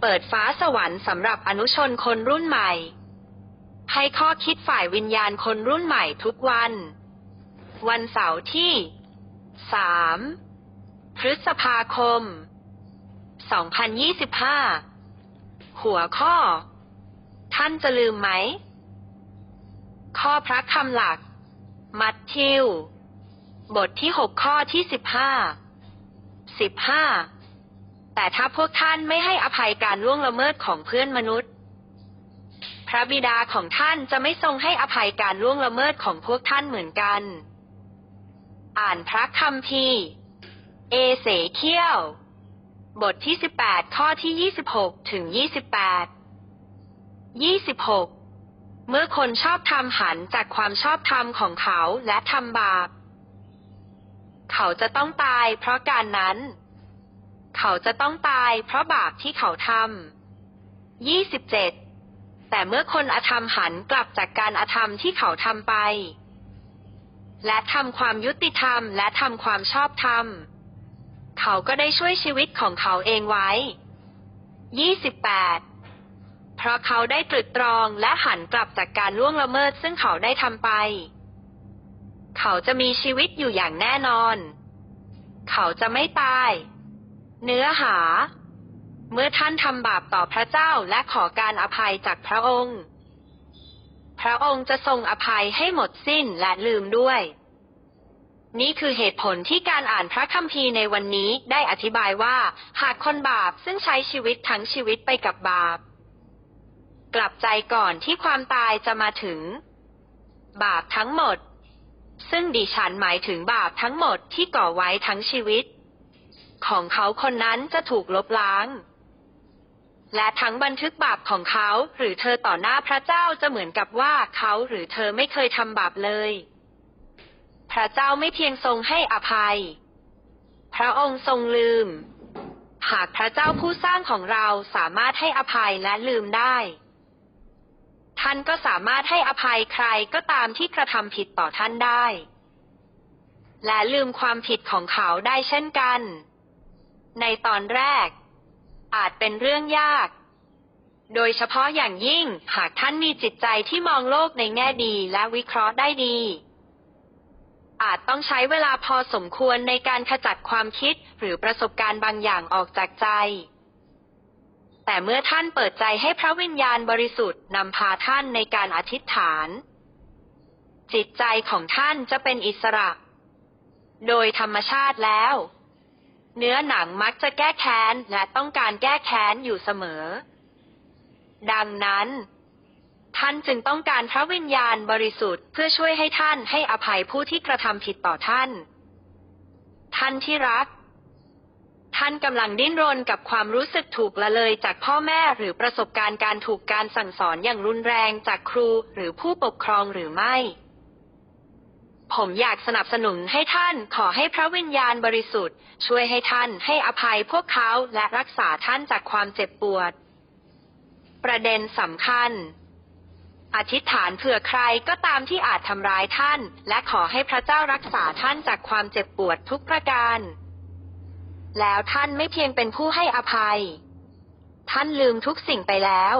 เปิดฟ้าสวรรค์สำหรับอนุชนคนรุ่นใหม่ ให้ข้อคิดฝ่ายวิญญาณคนรุ่นใหม่ทุกวัน วันเสาร์ที่ 3 พฤษภาคม 2025 หัวข้อ ท่านจะลืมไหม ข้อพระคำหลัก มัทธิว บทที่ 6 ข้อที่ 15 15 แต่ถ้าพวกท่านไม่ให้อภัยการล่วงละเมิดของเพื่อนมนุษย์ พระบิดาของท่านจะไม่ทรงให้อภัยการล่วงละเมิดของพวกท่านเหมือนกัน อ่านพระคัมภีร์ เอเสเคียว บทที่ 18 ข้อที่ 26 ถึง 28 26 เมื่อคนชอบทำหันจากความชอบธรรมของเขาและทำบาป เขาจะต้องตายเพราะการนั้น เขาจะต้องตายเพราะบาปที่เขาทำ27 แต่เมื่อคนอธรรมหันกลับจากการอธรรมที่เขาทำไป และทำความยุติธรรมและทำความชอบธรรม เขาก็ได้ช่วยชีวิตของเขาเองไว้ 28 เพราะเขาได้ตรึกตรองและหันกลับจากการล่วงละเมิดซึ่งเขาได้ทำไป เขาจะมีชีวิตอยู่อย่างแน่นอน เขาจะไม่ตาย เนื้อหา เมื่อท่านทำบาปต่อพระเจ้าและขอการอภัยจากพระองค์ พระองค์จะทรงอภัยให้หมดสิ้นและลืมด้วย นี่คือเหตุผลที่การอ่านพระคัมภีร์ในวันนี้ได้อธิบายว่า หากคนบาปซึ่งใช้ชีวิตทั้งชีวิตไปกับบาป กลับใจก่อนที่ความตายจะมาถึง บาปทั้งหมด ซึ่งดิฉันหมายถึงบาปทั้งหมดที่ก่อไว้ทั้งชีวิต ของเขาคนนั้นจะถูกลบล้าง และทั้งบันทึกบาปของเขาหรือเธอต่อหน้าพระเจ้าจะเหมือนกับว่าเขาหรือเธอไม่เคยทำบาปเลย พระเจ้าไม่เพียงทรงให้อภัย พระองค์ทรงลืม หากพระเจ้าผู้สร้างของเราสามารถให้อภัยและลืมได้ท่านก็สามารถให้อภัยใครก็ตามที่กระทำผิดต่อท่านได้ และลืมความผิดของเขาได้เช่นกัน ในตอนแรก อาจเป็นเรื่องยาก โดยเฉพาะอย่างยิ่งหากท่านมีจิตใจที่มองโลกในแง่ดีและวิเคราะห์ได้ดี อาจต้องใช้เวลาพอสมควรในการขจัดความคิดหรือประสบการณ์บางอย่างออกจากใจ แต่เมื่อท่านเปิดใจให้พระวิญญาณบริสุทธิ์นำพาท่านในการอธิษฐาน จิตใจของท่านจะเป็นอิสระ โดยธรรมชาติแล้ว เนื้อหนังมักจะแก้แค้นและต้องการแก้แค้นอยู่เสมอ ดังนั้น ท่านจึงต้องการพระวิญญาณบริสุทธิ์เพื่อช่วยให้ท่านให้อภัยผู้ที่กระทำผิดต่อท่าน ท่านที่รัก ท่านกำลังดิ้นรนกับความรู้สึกถูกละเลยจากพ่อแม่หรือประสบการณ์การถูกการสั่งสอนอย่างรุนแรงจากครูหรือผู้ปกครองหรือไม่ ผมอยากสนับสนุนให้ท่านขอให้พระวิญญาณบริสุทธิ์ ช่วยให้ท่านให้อภัยพวกเขาและรักษาท่านจากความเจ็บปวด ประเด็นสำคัญ อธิษฐานเผื่อใครก็ตามที่อาจทำร้ายท่าน และขอให้พระเจ้ารักษาท่านจากความเจ็บปวดทุกประการ แล้วท่านไม่เพียงเป็นผู้ให้อภัย ท่านลืมทุกสิ่งไปแล้ว